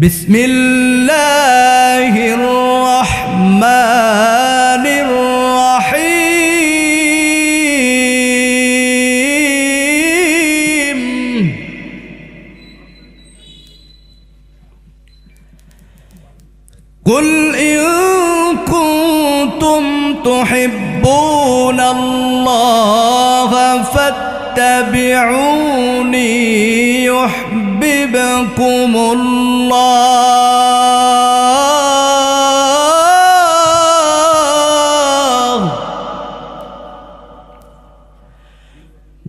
بسم الله الرحمن الرحيم. قل إن كنتم تحبون الله فاتبعوني يحببكم الله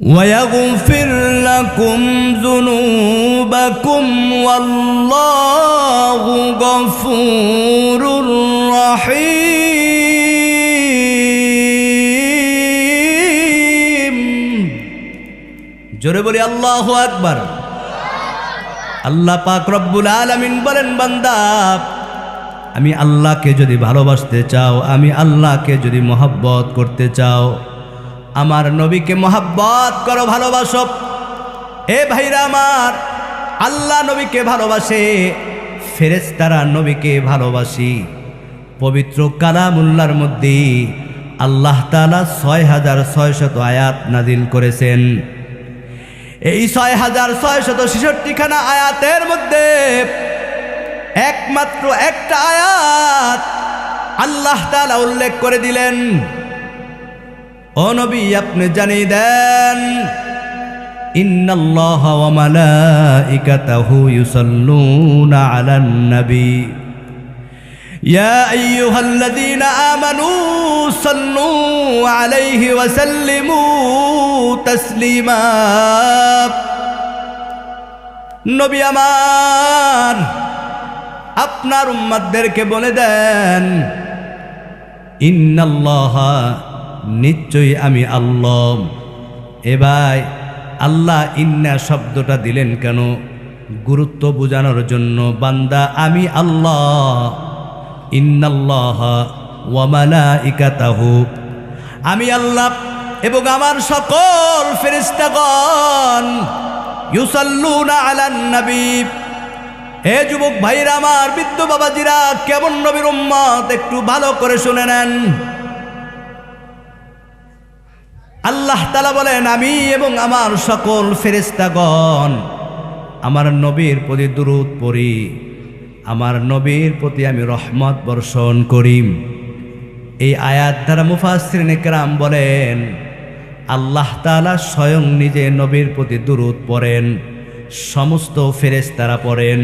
ويغفر لكم ذنوبكم والله غفور رحيم জোরে বলি আল্লাহ আকবার আল্লাহ পাক রব্বুল আলামিন বলেন, বান্দা, আমি আল্লাহকে যদি ভালোবাসতে চাও, আমি আল্লাহকে যদি মহাব্বত করতে চাও, আমার নবীকে মহাব্বত করো, ভালোবাসো। এ ভাইরা আমার, আল্লাহ নবীকে ভালোবাসে ফেরেস্তারা নবীকে ভালোবাসি। পবিত্র কালামুল্লার মধ্যে আল্লাহ তালা ছয় হাজার ছয় শত আয়াত নাজিল করেছেন। এই ছয় হাজার ছয় শত ছেষট্টিখানা আয়াতের মধ্যে একমাত্র একটা আয়াত আল্লাহ তালা উল্লেখ করে দিলেন। ও নবী, আপনি জানিয়ে দেন, ইন্নাল্লাহ ওয়া মালাইকাতাহু ইউসাল্লুনা আলান নবী يا أيها الذين آمنوا صلوا عليه وسلموا تسليما নবী আমার আপনার উম্মাদদেরকে বলে দেন ইন্নাল্লাহ নিশ্চয়ই আমি আল্লাহ এবার আল্লাহ ইন্না শব্দটা দিলেন কেন গুরুত্ব বোঝানোর জন্য বান্দা আমি আল্লাহ ইন্নাল্লাহ ওয়ামালা ইকাতাহু আমি আল্লাহ এবং আমার সকল ফেরিস্তাগণ ইউসাল্লুনা আলান নবী। হে যুবক ভাইরা আমার, বৃদ্ধ বাবাজিরা, কেমন নবীর উম্মত? একটু ভালো করে শুনে নেন। আল্লাহ তালা বলেন, আমি এবং আমার সকল ফেরেস্তাগণ আমার নবীর প্রতি দুরুদ পড়ি। আমার নবীর প্রতি আমি রহমত বর্ষণ করি এই আয়াত দ্বারা মুফাসরিন কেরাম বলেন, আল্লাহ তালা স্বয়ং নিজে নবীর প্রতি দুরুদ পড়েন, সমস্ত ফেরেস্তারা পড়েন।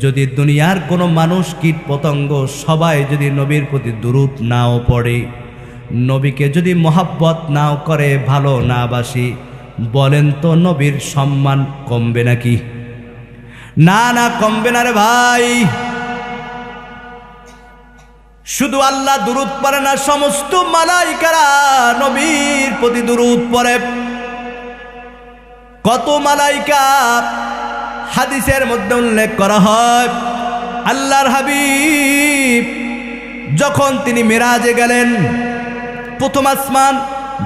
যদি দুনিয়ার কোনো মানুষ কীট পতঙ্গ সবাই যদি নবীর প্রতি দুরুদ নাও পড়ে, নবীকে যদি মহাব্বত নাও করে ভালো না বাসি, বলেন তো নবীর সম্মান কমবে নাকি? না না, কমবে না রে ভাই। শুধু আল্লাহ দুরুদ পরে না, সমস্ত মালাইকারা নবীর প্রতি দুরুদ পরে কত মালাইকা হাদিসের মধ্যে উল্লেখ করা হয়, আল্লাহর হাবিব যখন তিনি মেরাজে গেলেন, প্রথম আসমান,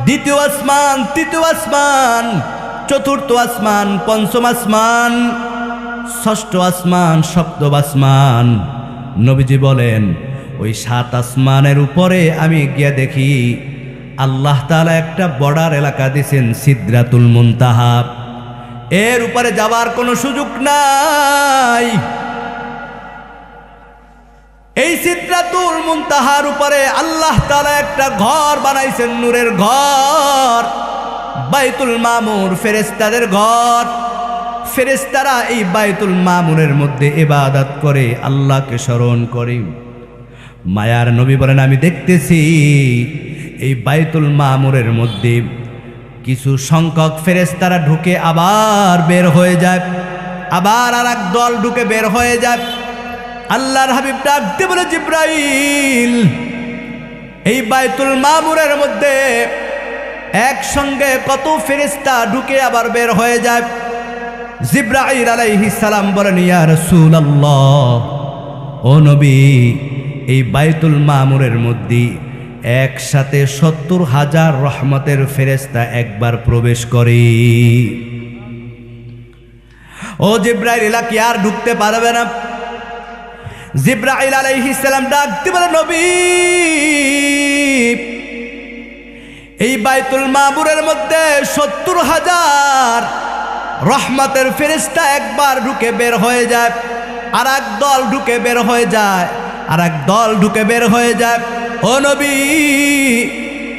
দ্বিতীয় আসমান, তৃতীয় আসমান, চতুর্থ আসমান, পঞ্চম আসমান ষষ্ঠ আসমান, সপ্তম আসমান। নবীজি বলেন, ওই সাত আসমানের উপরে আমি গিয়ে দেখি আল্লাহ তাআলা একটা বর্ডার এলাকা দিয়েছেন, সিদ্রাতুল মুনতাহা। এর উপরে যাবার কোনো সুযোগ নাই। এই সিদ্রাতুল মুনতাহার উপরে আল্লাহ তালা একটা ঘর বানাইছেন, নূরের ঘর, বাইতুল মামুর ফেরেস্তাদের ঘর। ফেরেস্তারা এই বাইতুল মামুরের মধ্যে ইবাদত করে, আল্লাহকে স্মরণ করে। মায়ার নবী বলেন, আমি দেখতেছি এই বাইতুল মামুরের মধ্যে কিছু সংখ্যক ফেরেস্তারা ঢুকে আবার বের হয়ে যায়, আবার আর এক দল ঢুকে বের হয়ে যায়। আল্লাহর হাবিব ডাকতে বলে, জিব্রাইল, এই বাইতুল মামুরের মধ্যে একসঙ্গে কত ফেরিস্তা ঢুকে আবার বের হয়ে যায়? জিব্রাইল আলাইহিস সালাম বলেন, ইয়া রাসূলুল্লাহ, ও নবী, এই বাইতুল মামুরের মধ্যে একসাথে সত্তর হাজার রহমতের ফেরেস্তা একবার প্রবেশ করে। ও জিব্রাইল, এলা কি আর ঢুকতে পারবে না? জিব্রাইল আলাইহিস সালাম ডাকতে বলে, নবী, এই বাইতুল মামুরের মধ্যে সত্তর হাজার রহমতের ফেরেস্তা একবার ঢুকে বের হয়ে যায়। আর এক দল ঢুকে বের হয়ে যায়। আর এক দল ঢুকে বের হয়ে যায়। ও নবী,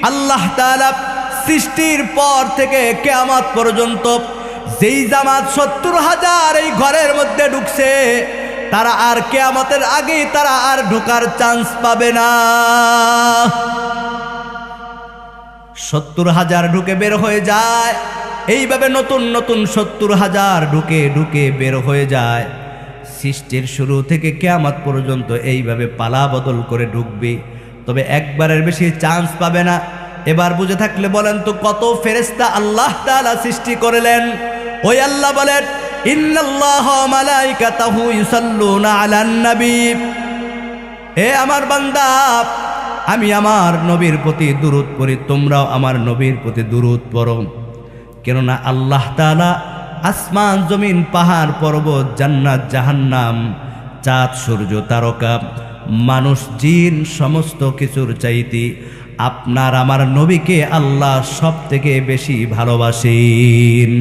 আল্লাহ তাআলা সৃষ্টির পর থেকে কেয়ামত পর্যন্ত যেই জামাত সত্তর হাজার এই ঘরের মধ্যে ঢুকছে, তারা আর কেয়ামতের আগেই তারা আর ঢোকার চান্স পাবে না। সত্তর হাজার ঢুকে বের হয়ে যায়। এইভাবে নতুন নতুন সত্তর হাজার ঢুকে ঢুকে বের হয়ে যায়। সৃষ্টির শুরু থেকে কেয়ামত পর্যন্ত এইভাবে পালা বদল করে ঢুকবে। তবে একবারের বেশি চান্স পাবে না। এবার বুঝে থাকলে বলেন তো, কত ফেরেস্তা আল্লাহ তাআলা সৃষ্টি করলেন। ওই আল্লাহ বলেন এ আমার বান্দা, আমি আমার নবীর প্রতি দুরুদ পড়ি, তোমরাও আমার নবীর প্রতি দুরুদ পড়ো। কেননা আল্লাহ তালা আসমান, জমিন, পাহাড়, পর্বত, জান্নাত, জাহান্নাম, চাঁদ, সূর্য, তারকা, মানুষ, জিন, সমস্ত কিছুর চাইতে আপনার, আমার নবীকে আল্লাহ সব থেকে বেশি ভালোবাসেন।